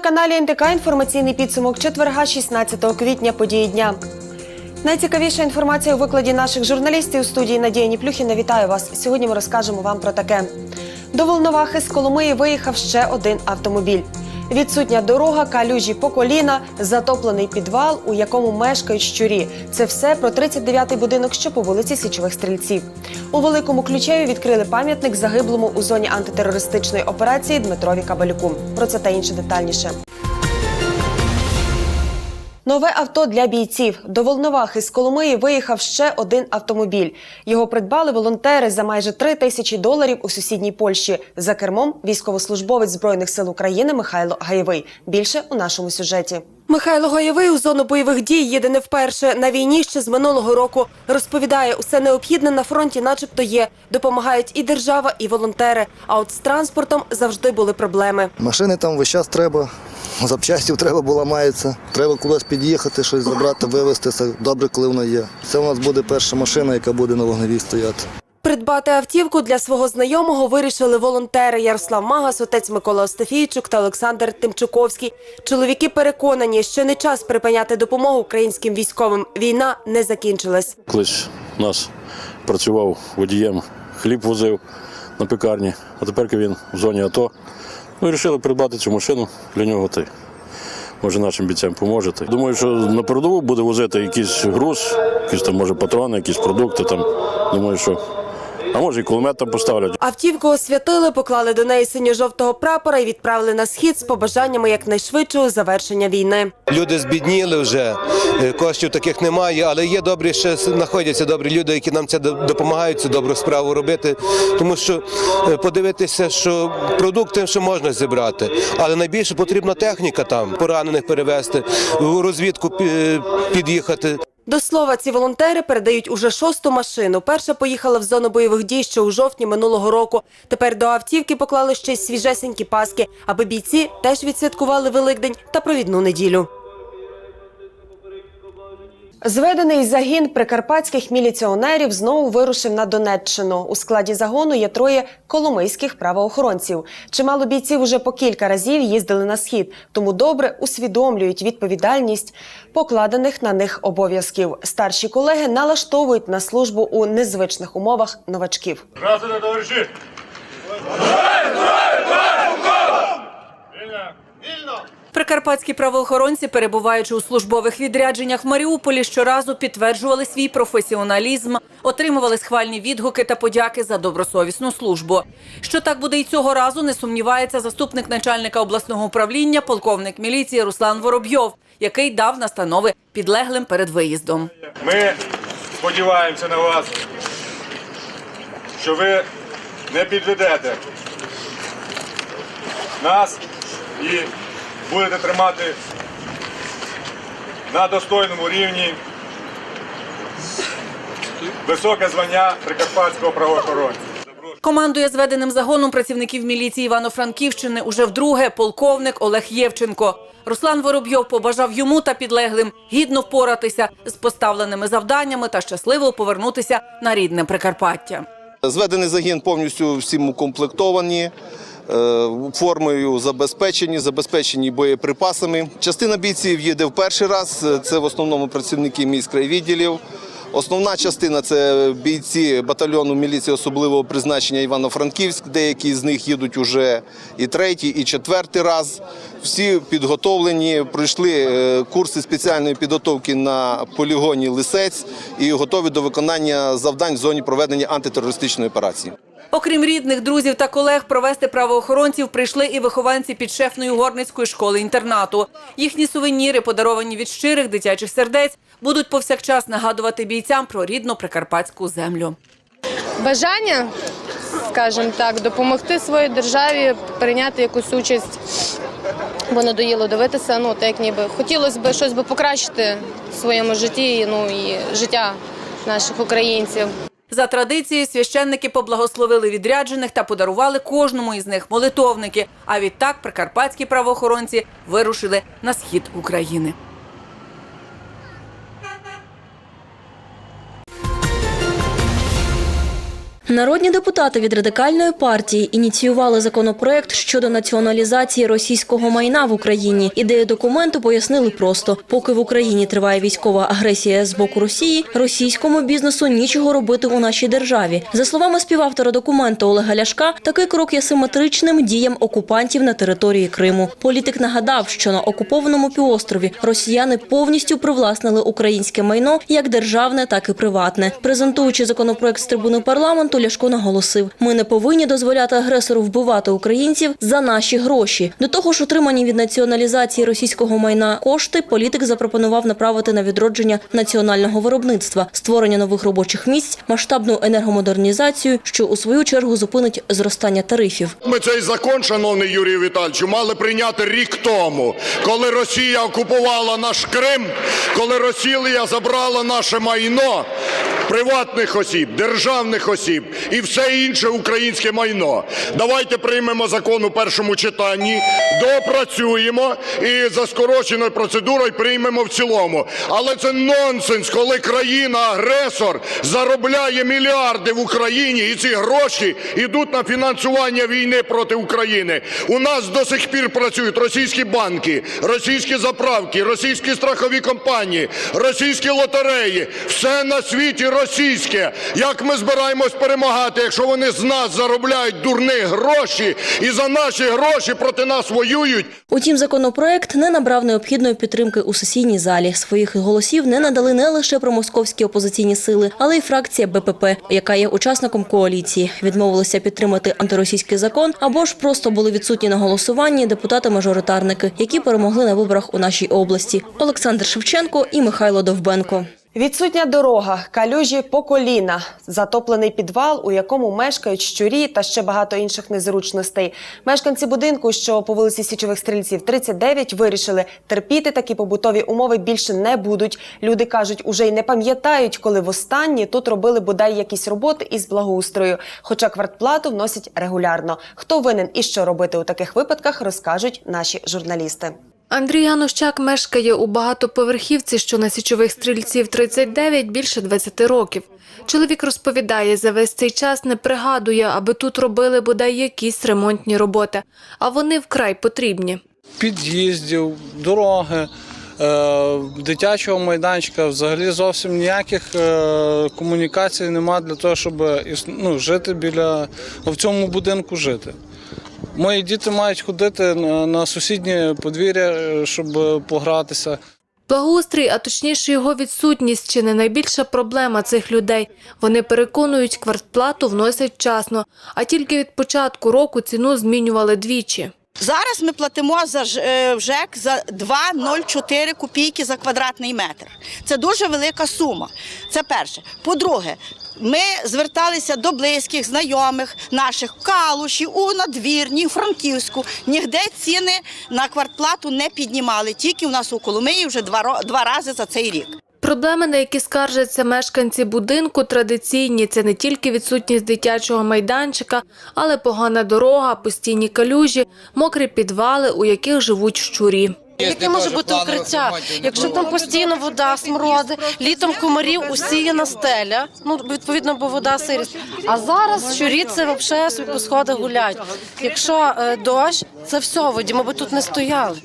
телеканалі НТК інформаційний підсумок четверга, 16 квітня, події дня. Найцікавіша інформація у викладі наших журналістів у студії Надія Ніплюхіна. Вітаю вас. Сьогодні ми розкажемо вам про таке. До Волновахи з Коломиї виїхав ще один автомобіль. Відсутня дорога, калюжі по коліна, затоплений підвал, у якому мешкають щурі. Це все про 39-й будинок, що по вулиці Січових стрільців. У великому ключеві відкрили пам'ятник загиблому у зоні антитерористичної операції Дмитрові Кабалюку. Про це та інше детальніше. Нове авто для бійців. До Волновахи з Коломиї виїхав ще один автомобіль. Його придбали волонтери за майже 3 тисячі доларів у сусідній Польщі. За кермом військовослужбовець Збройних сил України Михайло Гаєвий. Більше у нашому сюжеті. Михайло Гаєвий у зону бойових дій їде не вперше. На війні ще з минулого року. Розповідає, усе необхідне на фронті начебто є. Допомагають і держава, і волонтери. А от з транспортом завжди були проблеми. Машини там весь час треба, запчастів треба було мається. Треба кудись під'їхати, щось забрати, вивезти. Це добре, коли воно є. Це у нас буде перша машина, яка буде на вогневій стояти. Придбати автівку для свого знайомого вирішили волонтери Ярослав Магас, отець Микола Остафійчук та Олександр Тимчуковський. Чоловіки переконані, що не час припиняти допомогу українським військовим. Війна не закінчилась. Колись нас працював водієм, хліб возив на пекарні, а тепер він в зоні АТО. Ми вирішили придбати цю машину для нього ти. Може, нашим бійцям поможете. Думаю, що на передову буде возити якийсь груз, якісь там, може, патрони, якісь продукти там. Думаю, що. А може і кулемет там поставлять. Автівку освятили, поклали до неї синьо-жовтого прапора і відправили на схід з побажаннями якнайшвидшого завершення війни. Люди збідніли вже, е, коштів таких немає, але є добрі, ще знаходяться добрі люди, які нам це допомагають цю добру справу робити. Тому що е, подивитися, що продукти ще можна зібрати, але найбільше потрібна техніка там, поранених перевезти, розвідку під'їхати. До слова, ці волонтери передають уже шосту машину. Перша поїхала в зону бойових дій ще у жовтні минулого року. Тепер до автівки поклали ще й свіжесенькі паски, аби бійці теж відсвяткували Великдень та провідну неділю. Зведений загін прикарпатських міліціонерів знову вирушив на Донеччину. У складі загону є троє коломийських правоохоронців. Чимало бійців уже по кілька разів їздили на схід, тому добре усвідомлюють відповідальність покладених на них обов'язків. Старші колеги налаштовують на службу у незвичних умовах новачків. Здравствуйте, товариші! Прикарпатські правоохоронці, перебуваючи у службових відрядженнях в Маріуполі, щоразу підтверджували свій професіоналізм, отримували схвальні відгуки та подяки за добросовісну службу. Що так буде і цього разу, не сумнівається заступник начальника обласного управління, полковник міліції Руслан Воробйов, який дав настанови підлеглим перед виїздом. Ми сподіваємося на вас, що ви не підведете нас і будете тримати на достойному рівні високе звання прикарпатського правоохоронця. Командує зведеним загоном працівників міліції Івано-Франківщини уже вдруге полковник Олег Євченко. Руслан Воробйов побажав йому та підлеглим гідно впоратися з поставленими завданнями та щасливо повернутися на рідне Прикарпаття. Зведений загін повністю всім укомплектовані, формою забезпечені, забезпечені боєприпасами. Частина бійців їде в перший раз. е, Це в основному працівники міськрайвідділів. Основна частина це бійці батальйону міліції особливого призначення Івано-Франківськ. Деякі з них їдуть уже і третій, і четвертий раз. Всі підготовлені, пройшли е, курси спеціальної підготовки на полігоні Лисець і готові до виконання завдань в зоні проведення антитерористичної операції. Окрім рідних, друзів та колег, провести правоохоронців прийшли і вихованці підшефної горницької школи-інтернату. Їхні сувеніри, подаровані від щирих дитячих сердець, будуть повсякчас нагадувати бійцям про рідну прикарпатську землю. бажання, скажімо так, допомогти своїй державі прийняти якусь участь, бо надоїло дивитися. Ну, так ніби хотілося б щось покращити в своєму житті, ну і життя наших українців. За традицією священники поблагословили відряджених та подарували кожному із них молитовники. А відтак прикарпатські правоохоронці вирушили на схід України. Народні депутати від радикальної партії ініціювали законопроект щодо націоналізації російського майна в Україні. Ідею документу пояснили просто: поки в Україні триває військова агресія з боку Росії, російському бізнесу нічого робити у нашій державі. За словами співавтора документу Олега Ляшка, такий крок є симетричним діям окупантів на території Криму. Політик нагадав, що на окупованому півострові росіяни повністю привласнили українське майно як державне, так і приватне. Презентуючи законопроект з трибуни парламенту, Ляшко наголосив: ми не повинні дозволяти агресору вбивати українців за наші гроші. До того ж, отримані від націоналізації російського майна кошти політик запропонував направити на відродження національного виробництва, створення нових робочих місць, масштабну енергомодернізацію, що у свою чергу зупинить зростання тарифів. Ми цей закон, шановний Юрій Віталійович, мали прийняти рік тому, коли Росія окупувала наш Крим, коли Росія забрала наше майно приватних осіб, державних осіб і все інше українське майно. Давайте приймемо закон у першому читанні, допрацюємо і за скороченою процедурою приймемо в цілому. Але це нонсенс, коли країна-агресор заробляє мільярди в Україні, і ці гроші йдуть на фінансування війни проти України. У нас до сих пір працюють російські банки, російські заправки, російські страхові компанії, російські лотереї. Все на світі російське. Як ми збираємось перемагати, якщо вони з нас заробляють дурні гроші і за наші гроші проти нас воюють? Утім, законопроект не набрав необхідної підтримки у сесійній залі. Своїх голосів не надали не лише промосковські опозиційні сили, але й фракція БПП, яка є учасником коаліції. Відмовилися підтримати антиросійський закон або ж просто були відсутні на голосуванні депутати-мажоритарники, які перемогли на виборах у нашій області. Олександр Шевченко і Михайло Довбенко. Відсутня дорога, калюжі по коліна, затоплений підвал, у якому мешкають щурі та ще багато інших незручностей. Мешканці будинку, що по вулиці Січових стрільців 39, вирішили терпіти такі побутові умови більше не будуть. Люди кажуть, уже й не пам'ятають, коли востаннє тут робили бодай якісь роботи із благоустрою. Хоча квартплату вносять регулярно. Хто винен і що робити у таких випадках, розкажуть наші журналісти. Андрій Янощак мешкає у багатоповерхівці, що на січових стрільців 39 більше 20 років. Чоловік розповідає, за весь цей час не пригадує, аби тут робили бодай якісь ремонтні роботи, а вони вкрай потрібні. під'їздів, дороги, е, дитячого майданчика. Взагалі зовсім ніяких е, комунікацій немає для того, щоб ну, жити біля в цьому будинку жити. Мої діти мають ходити на, сусіднє подвір'я, е, щоб е, погратися. Благоустрій, а точніше його відсутність, чи не найбільша проблема цих людей. Вони переконують, квартплату вносять вчасно, а тільки від початку року ціну змінювали двічі. Зараз ми платимо за е, ЖЕК за 2,04 копійки за квадратний метр. Це дуже велика сума. Це перше. По-друге, ми зверталися до близьких, знайомих наших Калуші, у Надвірні, Франківську. Нігде ціни на квартплату не піднімали. Тільки у нас у Коломиї вже два, два рази за цей рік. Проблеми, на які скаржаться мешканці будинку, традиційні. Це не тільки відсутність дитячого майданчика, але погана дорога, постійні калюжі, мокрі підвали, у яких живуть щурі. Яке може бути укриття? Якщо там постійно вода смроди, літом комарів усіяна стеля, ну відповідно, бо вода сирість. А зараз щурі це взагалі собі по сходах гуляють. Якщо е, дощ, це все воді, ми б тут не стояли.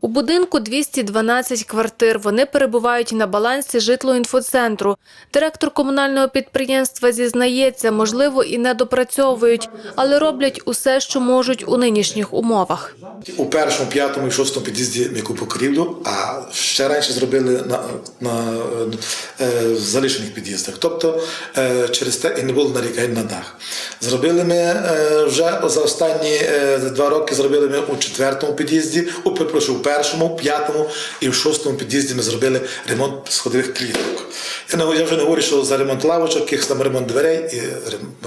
У будинку 212 квартир. Вони перебувають на балансі житлоінфоцентру. Директор комунального підприємства зізнається, можливо, і не допрацьовують, але роблять усе, що можуть у нинішніх умовах. У першому, п'ятому і шостому під'їзді ми купу покрівлю, а ще раніше зробили на, на е, залишених під'їздах. Тобто е, через те і не було нарікань на дах. Зробили ми е, вже за останні е, два роки зробили ми у четвертому під'їзді, у перепрошую, першому, п'ятому і в шостому під'їзді ми зробили ремонт сходових кліток. Я, вже не говорю, що за ремонт лавочок, якийсь там ремонт дверей і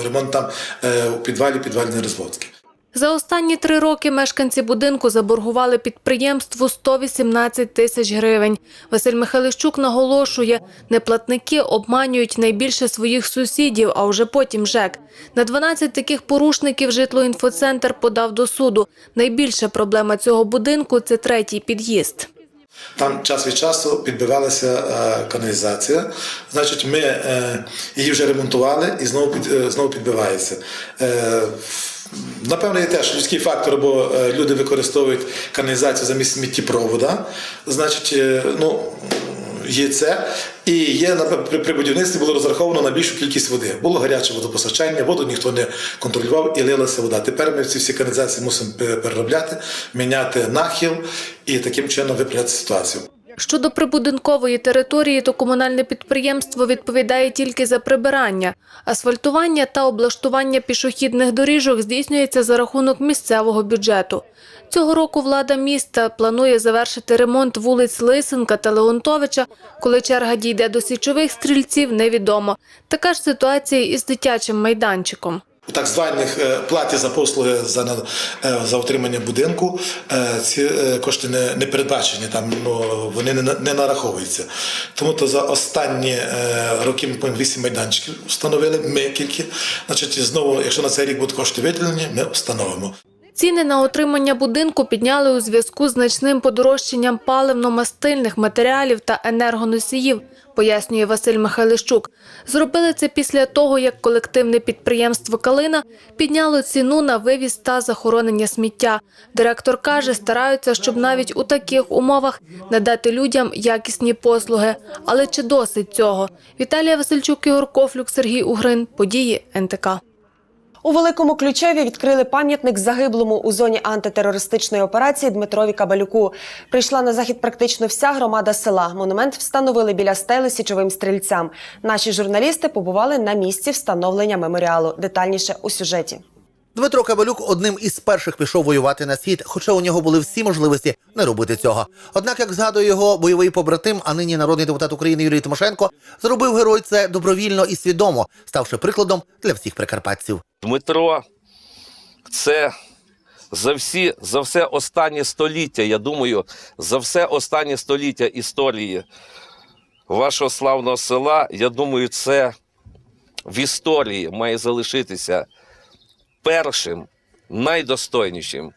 ремонт там е, у підвалі, підвальні розводки. За останні три роки мешканці будинку заборгували підприємству 118 тисяч гривень. Василь Михайлищук наголошує, неплатники обманюють найбільше своїх сусідів, а вже потім ЖЕК. На 12 таких порушників житлоінфоцентр подав до суду. Найбільша проблема цього будинку – це третій під'їзд. Там час від часу підбивалася е, каналізація. Значить, ми е, її вже ремонтували і знову е, знову підбивається. Напевно, є теж людський фактор, бо е, люди використовують каналізацію замість сміттєпровода. Значить, е, ну, є це. І є при будівництві було розраховано на більшу кількість води. Було гаряче водопостачання, воду ніхто не контролював і лилася вода. Тепер ми ці всі каналізації мусимо переробляти, міняти нахил і таким чином виправляти ситуацію. Щодо прибудинкової території, то комунальне підприємство відповідає тільки за прибирання. Асфальтування та облаштування пішохідних доріжок здійснюється за рахунок місцевого бюджету. Цього року влада міста планує завершити ремонт вулиць Лисенка та Леонтовича. Коли черга дійде до січових стрільців, невідомо. Така ж ситуація і з дитячим майданчиком. Так званих е, платі за послуги за, е, за утримання будинку е, ці кошти не, не передбачені, там ну, вони не, не нараховуються. Тому то за останні роки ми 8 майданчиків встановили, ми тільки. Значить, знову, якщо на цей рік будуть кошти виділені, ми встановимо. Ціни на отримання будинку підняли у зв'язку з значним подорожчанням паливно-мастильних матеріалів та енергоносіїв, пояснює Василь Михайлищук. Зробили це після того, як колективне підприємство «Калина» підняло ціну на вивіз та захоронення сміття. Директор каже, стараються, щоб навіть у таких умовах надати людям якісні послуги. Але чи досить цього? Віталія Васильчук, Ігор Кофлюк, Сергій Угрин. Події НТК. У Великому Ключеві відкрили пам'ятник загиблому у зоні антитерористичної операції Дмитрові Кабалюку. Прийшла на захід практично вся громада села. Монумент встановили біля стели січовим стрільцям. Наші журналісти побували на місці встановлення меморіалу. Детальніше у сюжеті. Дмитро Кабалюк одним із перших пішов воювати на схід, хоча у нього були всі можливості не робити цього. Однак, як згадує його бойовий побратим, а нині народний депутат України Юрій Тимошенко, зробив герой це добровільно і свідомо, ставши прикладом для всіх прикарпатців. Дмитро, це за всі за все останнє століття, я думаю, за все останнє століття історії вашого славного села, я думаю, це в історії має залишитися першим, найдостойнішим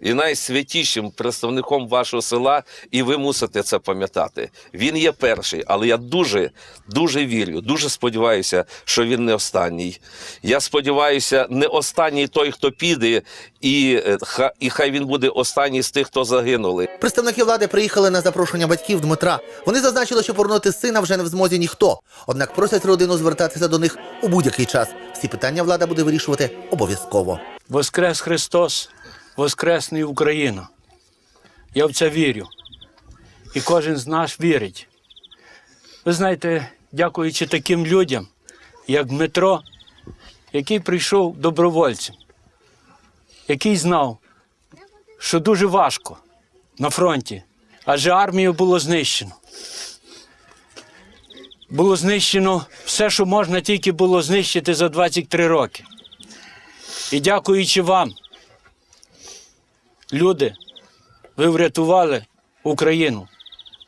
і найсвятішим представником вашого села, і ви мусите це пам'ятати. Він є перший, але я дуже, дуже вірю, дуже сподіваюся, що він не останній. Я сподіваюся, не останній той, хто піде, і, е, ха- і хай він буде останній з тих, хто загинули. Представники влади приїхали на запрошення батьків Дмитра. Вони зазначили, що повернути сина вже не в змозі ніхто. Однак просять родину звертатися до них у будь-який час. Всі питання влада буде вирішувати обов'язково. Воскрес Христос, Воскресне Україна. Я в це вірю. І кожен з нас вірить. Ви знаєте, дякуючи таким людям, як Дмитро, який прийшов добровольцем, який знав, що дуже важко на фронті, адже армію було знищено. Було знищено все, що можна тільки було знищити за 23 роки. І дякуючи вам, люди, ви врятували Україну.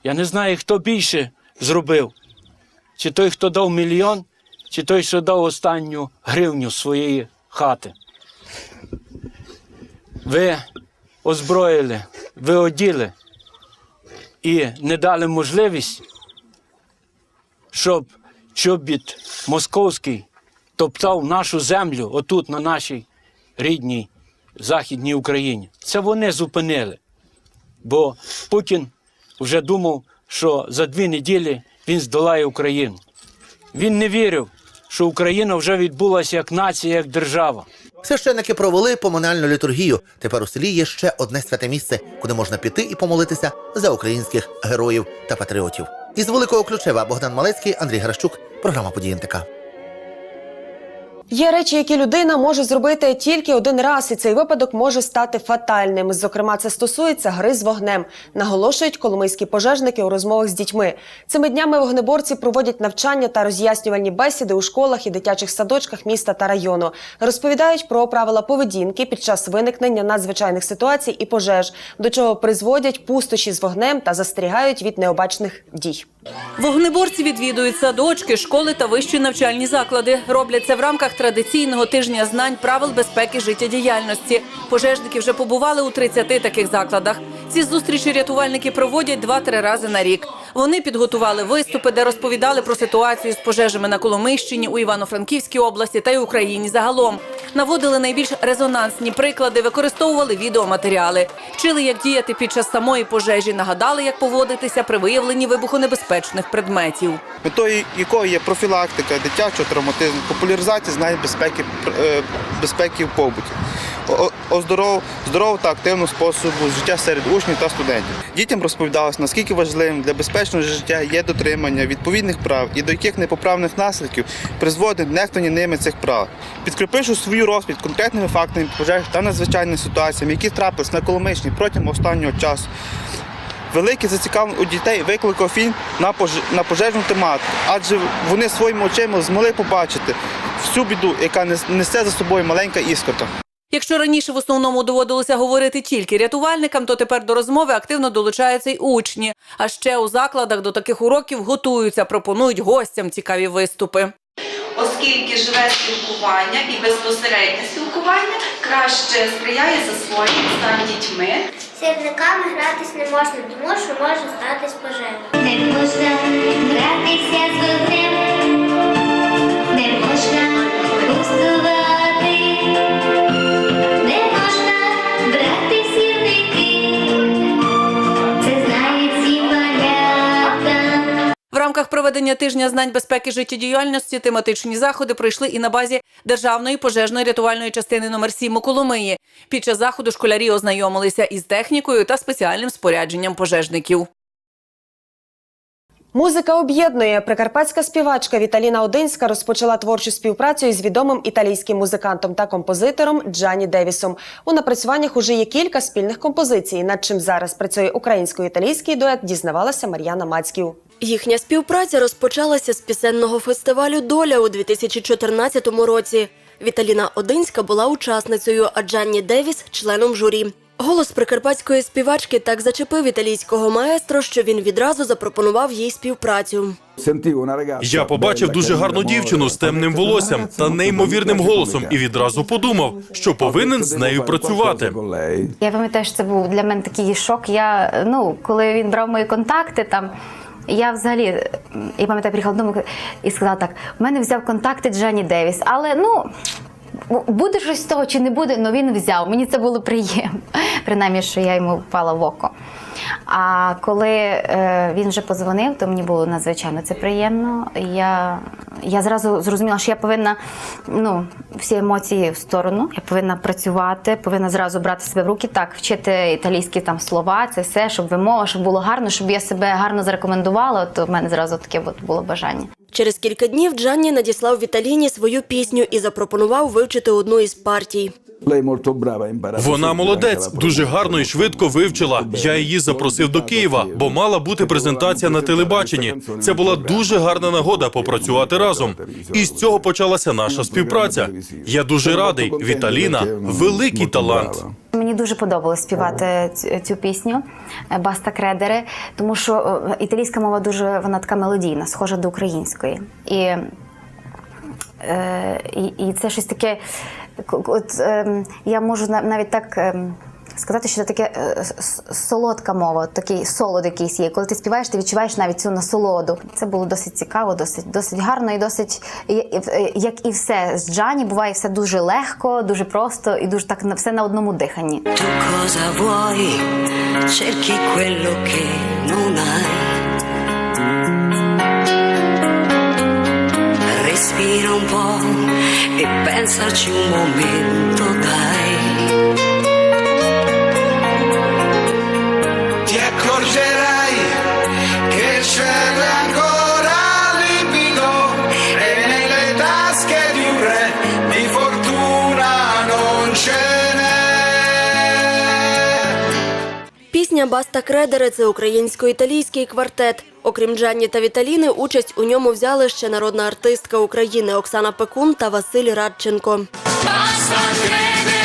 Я не знаю, хто більше зробив. Чи той, хто дав мільйон, чи той, що дав останню гривню своєї хати. Ви озброїли, ви оділи і не дали можливість, щоб чобіт московський топтав нашу землю отут, на нашій рідній Західній Україні. Це вони зупинили. Бо Путін вже думав, що за дві неділі він здолає Україну. Він не вірив, що Україна вже відбулася як нація, як держава. Священники провели поминальну літургію. Тепер у селі є ще одне святе місце, куди можна піти і помолитися за українських героїв та патріотів. Із Великого Ключева Богдан Малецький, Андрій Гращук, програма «Події НТК». Є речі, які людина може зробити тільки один раз, і цей випадок може стати фатальним. Зокрема, це стосується гри з вогнем, наголошують коломийські пожежники у розмовах з дітьми. Цими днями вогнеборці проводять навчання та роз'яснювальні бесіди у школах і дитячих садочках міста та району. Розповідають про правила поведінки під час виникнення надзвичайних ситуацій і пожеж, до чого призводять пустощі з вогнем та застерігають від необачних дій. Вогнеборці відвідують садочки, школи та вищі навчальні заклади. Роблять це в рамках традиційного тижня знань правил безпеки життєдіяльності. Пожежники вже побували у 30 таких закладах. Ці зустрічі рятувальники проводять два-три рази на рік. Вони підготували виступи, де розповідали про ситуацію з пожежами на Коломийщині, у Івано-Франківській області та й Україні загалом. Наводили найбільш резонансні приклади, використовували відеоматеріали, вчили, як діяти під час самої пожежі, нагадали, як поводитися при виявленні вибухонебезпечних предметів. метою якої є профілактика дитячого травматизму, популяризація знань безпеки, е, безпеки в побуті, оздоров, здорового та активного способу життя серед учнів та студентів. Дітям розповідалось, наскільки важливим для безпечного життя є дотримання відповідних прав і до яких непоправних наслідків призводить нехтування ними цих прав. Підкріпивши свою розповідь конкретними фактами пожеж та надзвичайними ситуаціями, які трапились на Коломийщині протягом останнього часу. Велике зацікавлення у дітей викликав фільм на, пож... на пожежну тематику, адже вони своїми очима змогли побачити всю біду, яка нес- несе за собою маленька іскорка. Якщо раніше в основному доводилося говорити тільки рятувальникам, то тепер до розмови активно долучаються й учні. А ще у закладах до таких уроків готуються, пропонують гостям цікаві виступи. оскільки живе спілкування і безпосереднє спілкування краще сприяє засвоєнню знань дітьми. З сірниками гратись не можна, тому що може статись пожежа. Не можна гратися з вогнем, не можна рамках проведення тижня знань безпеки життєдіяльності тематичні заходи пройшли і на базі державної пожежної рятувальної частини номер 7 у. Під час заходу школярі ознайомилися із технікою та спеціальним спорядженням пожежників. Музика об'єднує. Прикарпатська співачка Віталіна Одинська розпочала творчу співпрацю із відомим італійським музикантом та композитором Джані Девісом. У напрацюваннях уже є кілька спільних композицій. Над чим зараз працює українсько-італійський дует, дізнавалася Мар'яна Мацьків. Їхня співпраця розпочалася з пісенного фестивалю Доля у 2014 році. Віталіна Одинська була учасницею, а Джанні Девіс членом журі. Голос прикарпатської співачки так зачепив італійського маестро, що він відразу запропонував їй співпрацю. Я побачив дуже гарну дівчину з темним волоссям та неймовірним голосом і відразу подумав, що повинен з нею працювати. Я пам'ятаю, що це був для мене такий шок. Я ну, коли він брав мої контакти там. Я взагалі, я пам'ятаю, приїхала додому і сказала так: в мене взяв контакти Джані Девіс, але ну. Буде щось з того чи не буде, але він взяв. Мені це було приємно, принаймні, що я йому впала в око. А коли е, він вже позвонив, то мені було надзвичайно це приємно. Я, я зразу зрозуміла, що я повинна ну, всі емоції в сторону, я повинна працювати, повинна зразу брати себе в руки, так, вчити італійські там слова, це все, щоб вимова, щоб було гарно, щоб я себе гарно зарекомендувала. То в мене зразу таке от було бажання. Через кілька днів Джанні надіслав Віталіні свою пісню і запропонував вивчити одну із партій. Вона молодець, дуже гарно і швидко вивчила. Я її запросив до Києва, бо мала бути презентація на телебаченні. Це була дуже гарна нагода попрацювати разом. І з цього почалася наша співпраця. Я дуже радий. Віталіна великий талант. Мені дуже подобалось співати цю, пісню е, Баста Кредере, тому що е, італійська мова дуже вона така мелодійна, схожа до української. І, е, і, і це щось таке. От, е, я можу навіть так. е, Сказати, що це таке е, солодка мова, такий солод якийсь є. Коли ти співаєш, ти відчуваєш навіть цю насолоду. Це було досить цікаво, досить, досить гарно і досить, і- як і все з Джані, буває все дуже легко, дуже просто і дуже так все на одному диханні. Respira un po' e pensaci un momento, dai. Баста Кредери це українсько-італійський квартет. Окрім Джанні та Віталіни, участь у ньому взяли ще народна артистка України Оксана Пекун та Василь Радченко. Basta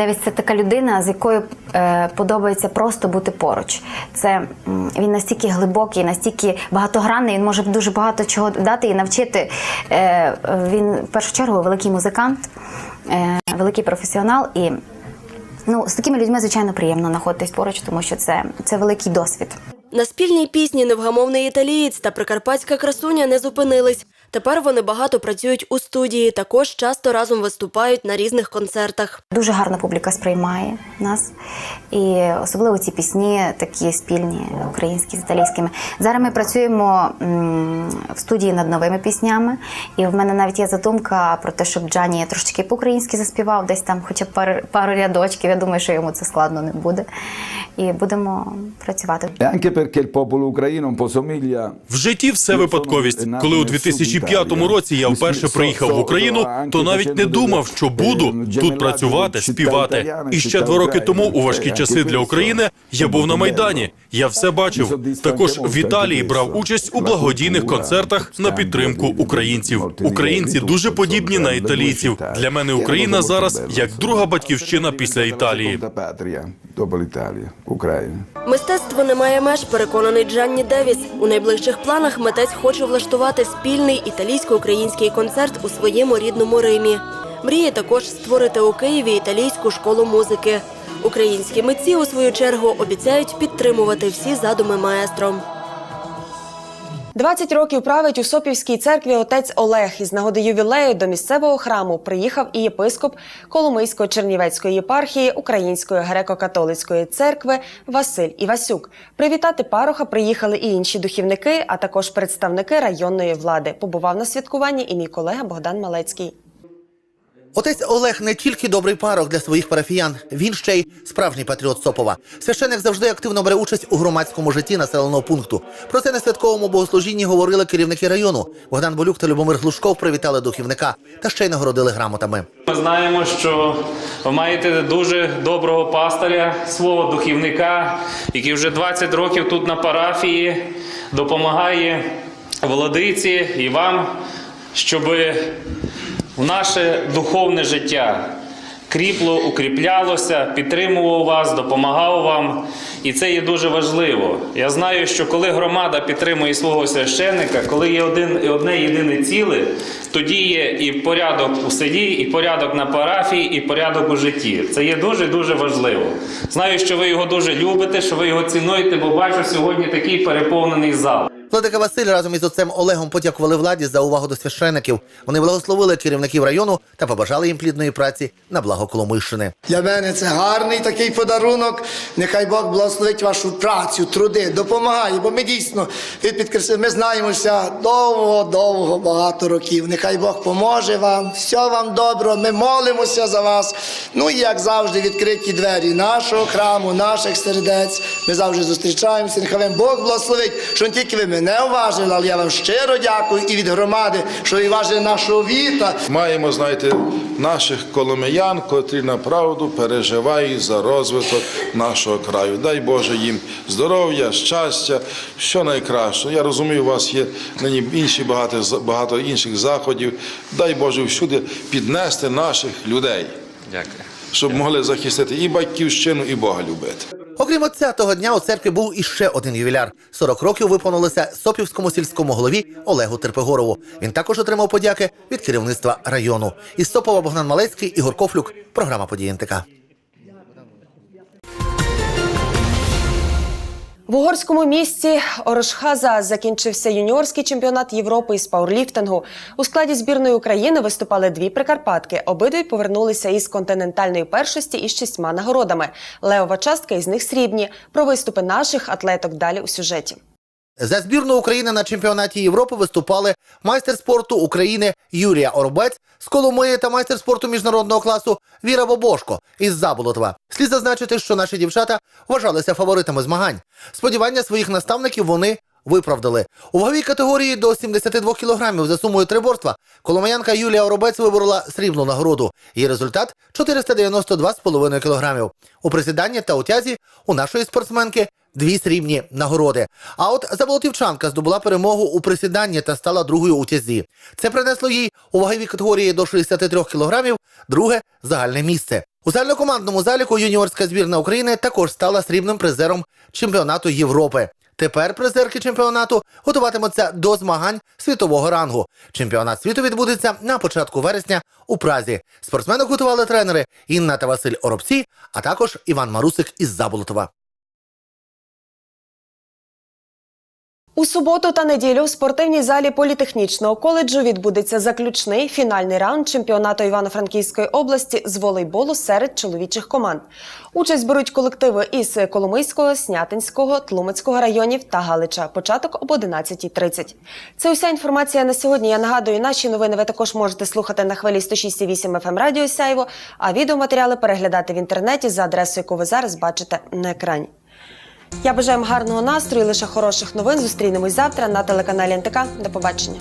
Девіс це така людина, з якою е, подобається просто бути поруч. Це він настільки глибокий, настільки багатогранний. Він може дуже багато чого дати і навчити. Е, він в першу чергу великий музикант, е, великий професіонал і. Ну, з такими людьми, звичайно, приємно знаходитись поруч, тому що це, це великий досвід. На спільній пісні Невгамовний італієць та прикарпатська красуня не зупинились. Тепер вони багато працюють у студії, також часто разом виступають на різних концертах. Дуже гарна публіка сприймає нас, і особливо ці пісні, такі спільні, українські з італійськими. Зараз ми працюємо в студії над новими піснями, і в мене навіть є задумка про те, щоб Джані трошечки по-українськи заспівав, десь там, хоча б пару, пару рядочків. Я думаю, що йому це складно не буде. І будемо працювати. В житті все випадковість. Коли у 2005 році я вперше приїхав в Україну, то навіть не думав, що буду тут працювати, співати. І ще два роки тому, у важкі часи для України, я був на майдані. Я все бачив. Також в Італії брав участь у благодійних концертах на підтримку українців. Українці дуже подібні на італійців. Для мене Україна зараз як друга батьківщина після Італії. Patria Італія, Україна. Мистецтво не має меж, переконаний Джанні Девіс. У найближчих планах митець хоче влаштувати спільний італійсько-український концерт у своєму рідному Римі. Мріє також створити у Києві італійську школу музики. Українські митці, у свою чергу, обіцяють підтримувати всі задуми маестро. 20 років править у Сопівській церкві отець Олег. Із нагоди ювілею до місцевого храму приїхав і єпископ Коломийсько-Чернівецької єпархії Української греко-католицької церкви Василь Івасюк. Привітати пароха приїхали і інші духівники, а також представники районної влади. Побував на святкуванні і мій колега Богдан Малецький. Отець Олег не тільки добрий парох для своїх парафіян, він ще й справжній патріот Сопова. Священик завжди активно бере участь у громадському житті населеного пункту. Про це на святковому богослужінні говорили керівники району. Богдан Болюк та Любомир Глушков привітали духівника та ще й нагородили грамотами. Ми знаємо, що ви маєте дуже доброго пастиря, свого духівника, який вже 20 років тут на парафії допомагає владиці і вам, щоб в наше духовне життя кріпло, укріплялося, підтримував вас, допомагав вам. І це є дуже важливо. Я знаю, що коли громада підтримує свого священника, коли є один, одне єдине ціле, тоді є і порядок у селі, і порядок на парафії, і порядок у житті. Це є дуже дуже важливо. Знаю, що ви його дуже любите, що ви його цінуєте, бо бачу сьогодні такий переповнений зал. Владика Василь разом із отцем Олегом подякували владі за увагу до священиків. Вони благословили керівників району та побажали їм плідної праці на благо Коломийщини. Для мене це гарний такий подарунок. Нехай Бог благословить вашу працю, труди, допомагає. Бо ми дійсно ми знаємося довго, довго, багато років. Нехай Бог поможе вам, все вам добро. Ми молимося за вас. Ну і як завжди, відкриті двері нашого храму, наших сердець. Ми завжди зустрічаємося. Нехай вам Бог благословить, що не тільки ви мене уважили, але я вам щиро дякую і від громади, що ви важили нашого віта. Маємо, знаєте, наших коломиян, котрі направду переживають за розвиток нашого краю. Дай Боже їм здоров'я, щастя, що найкраще. Я розумію, у вас є нині інші багато, багато інших заходів. Дай Боже всюди піднести наших людей. Дякую. Щоб могли захистити і батьківщину, і Бога любити. Окрім отця, того дня у церкві був іще один ювіляр. 40 років виповнилося Сопівському сільському голові Олегу Терпегорову. Він також отримав подяки від керівництва району. Із Сопова Богдан Малецький, Ігор Кофлюк. Програма «Події НТК». В угорському місті Орошхаза закінчився юніорський чемпіонат Європи із пауерліфтингу. У складі збірної України виступали дві прикарпатки. Обидві повернулися із континентальної першості із шістьма нагородами. Левова частка із них срібні. Про виступи наших атлеток далі у сюжеті. За збірну України на чемпіонаті Європи виступали майстер спорту України Юрія Оробець з Коломиї та майстер спорту міжнародного класу Віра Бобошко із Заболотова. Слід зазначити, що наші дівчата вважалися фаворитами змагань. Сподівання своїх наставників вони виправдали. У ваговій категорії до 72 кілограмів за сумою триборства коломиянка Юлія Оробець виборола срібну нагороду. Її результат 492,5 кілограмів. У присіданні та утязі у нашої спортсменки дві срібні нагороди. А от заболотівчанка здобула перемогу у присіданні та стала другою у тязі. Це принесло їй у ваговій категорії до 63 кілограмів друге загальне місце. У загальнокомандному заліку юніорська збірна України також стала срібним призером чемпіонату Європи. Тепер призерки чемпіонату готуватимуться до змагань світового рангу. Чемпіонат світу відбудеться на початку вересня у Празі. Спортсменок готували тренери Інна та Василь Оробці, а також Іван Марусик із Заболотова. У суботу та неділю в спортивній залі політехнічного коледжу відбудеться заключний фінальний раунд чемпіонату Івано-Франківської області з волейболу серед чоловічих команд. Участь беруть колективи із Коломийського, Снятинського, Тлумацького районів та Галича. Початок об 11.30. Це уся інформація на сьогодні. Я нагадую, наші новини ви також можете слухати на хвилі 106,8 FM Радіо Сяйво, а відеоматеріали переглядати в інтернеті за адресою, яку ви зараз бачите на екрані. Я бажаю вам гарного настрою, лише хороших новин. Зустрінемось завтра на телеканалі НТК. До побачення.